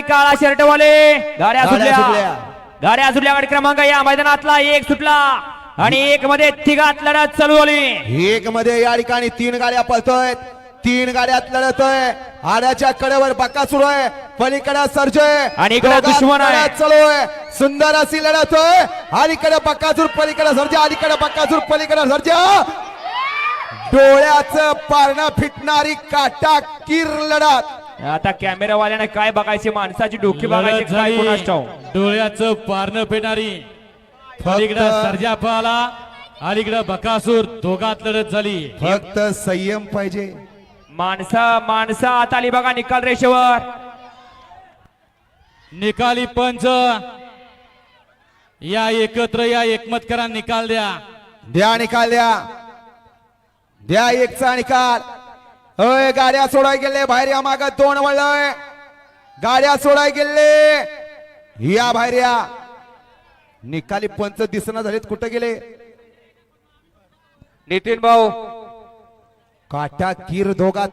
काळा शर्टवाले. गाड्या गाड्या सुटल्या. गाड्या सुटल्या. गाडी क्रमांक या मैदानातला एक सुटला. आणि एक मध्ये तिघात लढत चालू झाली. एक मध्ये या ठिकाणी तीन गाड्या पळतोय. तीन गाड्यात लढतोय आड्याच्या कडेवर बक्का सुरू आहे. पलीकडे सर्जय. आणि इकडे दुश्मन आहे. चालू आहे. सुंदर अशी लढत होय अलीकडे बक्कासूर पलीकडे सर्जा अलीकडे बक्कासूर पलीकडे सर्जा डोळ्याचं पारणं फिटणारी काटा किर लढत. आता कॅमेरावाल्याने काय बघायची? माणसाची डोकी बघायची काय. डोळ्याचं पारणं पेणारी. अलीकडं सर्जा पळाला अलीकडं बकासूर दोघात लढत झाली. फक्त संयम पाहिजे. माणसं माणसं आता आली बघा निकाल रेषेवर. निकाली पंच. या एकत्र या एकमतकरांना निकाल द्या. द्या निकाल द्या. द्या एकचा निकाल. अय गाड्या सोडाय गेले बाहेर या माग दोन वळलंय. गाड्या सोडाय गेले. या बाहेर या. निकाली पंच दिसना झालेत कुठं गेले? नितीन भाऊ. काटा किर दोघात.